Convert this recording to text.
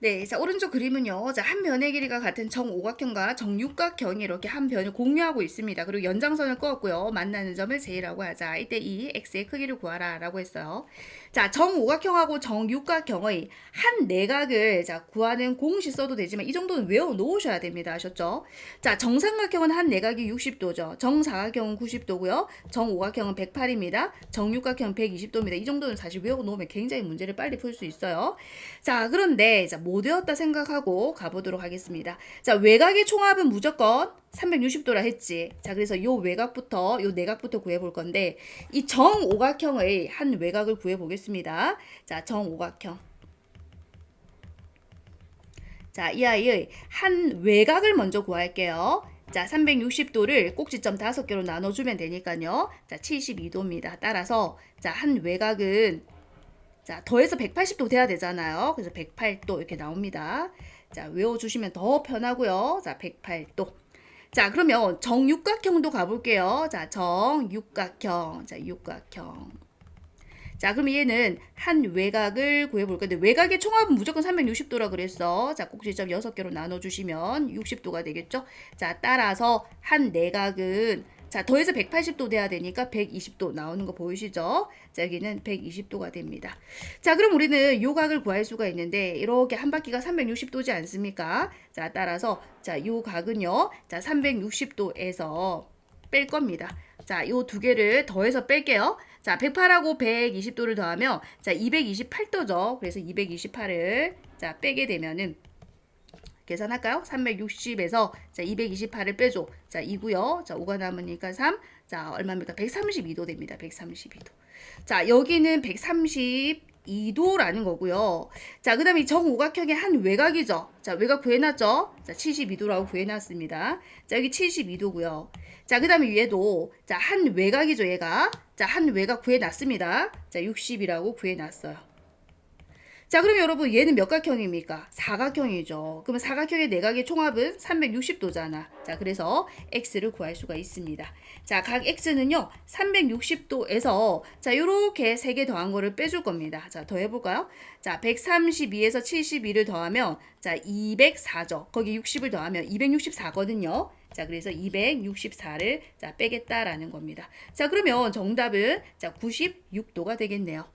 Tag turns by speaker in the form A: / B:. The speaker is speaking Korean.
A: 네, 자, 오른쪽 그림은요. 자, 한 변의 길이가 같은 정오각형과 정육각형이 이렇게 한 변을 공유하고 있습니다. 그리고 연장선을 그었고요. 만나는 점을 J라고 하자. 이때 이 X의 크기를 구하라 라고 했어요. 자, 정오각형하고 정육각형의 한 내각을 자, 구하는 공식 써도 되지만 이 정도는 외워 놓으셔야 됩니다. 아셨죠? 자, 정삼각형은 한 내각이 60도죠. 정사각형은 90도고요. 정오각형은 108입니다. 정육각형은 120도입니다. 이 정도는 사실 외워 놓으면 굉장히 문제를 빨리 풀 수 있어요. 자, 그런데 자, 못 외웠다 생각하고 가보도록 하겠습니다. 자, 외곽의 총합은 무조건 360도라 했지. 자, 그래서 요 외곽부터 요 내각부터 구해 볼 건데 이 정오각형의 한 외곽을 구해 보겠습니다. 자, 정오각형. 자, 이 아이의 한 외곽을 먼저 구할게요. 자, 360도를 꼭지점 5개로 나눠주면 되니까요. 자, 72도입니다. 따라서 자, 한 외곽은 자, 더해서 180도 돼야 되잖아요. 그래서 108도 이렇게 나옵니다. 자, 외워주시면 더 편하고요. 자, 108도. 자, 그러면 정육각형도 가볼게요. 자, 정육각형. 자, 육각형. 자, 그럼 얘는 한 외곽을 구해볼 건데, 외곽의 총합은 무조건 360도라 그랬어. 자, 꼭지점 6개로 나눠주시면 60도가 되겠죠? 자, 따라서 한 내각은, 자, 더해서 180도 돼야 되니까 120도 나오는 거 보이시죠? 자, 여기는 120도가 됩니다. 자, 그럼 우리는 요 각을 구할 수가 있는데, 이렇게 한 바퀴가 360도지 않습니까? 자, 따라서, 자, 요 각은요, 자, 360도에서 뺄 겁니다. 자, 요 두 개를 더해서 뺄게요. 자, 108하고 120도를 더하면 자, 228도죠. 그래서 228을 자, 빼게 되면은 계산할까요? 360에서 자, 228을 빼줘. 자, 2고요. 자, 5가 남으니까 3. 자, 얼마입니까? 132도 됩니다. 132도. 자, 여기는 132도라는 거고요. 자, 그 다음에 정오각형의 한 외곽이죠. 자, 외곽 구해놨죠? 자, 72도라고 구해놨습니다. 자, 여기 72도고요. 자, 그 다음에 얘도, 자, 한 외곽이죠, 얘가. 자, 한 외곽 구해놨습니다. 자, 60이라고 구해놨어요. 자, 그럼 여러분 얘는 몇 각형입니까? 사각형이죠. 그러면 사각형의 내각의 총합은 360도잖아. 자, 그래서 x를 구할 수가 있습니다. 자, 각 x는요. 360도에서 자, 요렇게 세개 더한 거를 빼줄 겁니다. 자, 더 해 볼까요? 자, 132에서 72를 더하면 자, 204죠. 거기 60을 더하면 264거든요. 자, 그래서 264를 자, 빼겠다라는 겁니다. 자, 그러면 정답은 자, 96도가 되겠네요.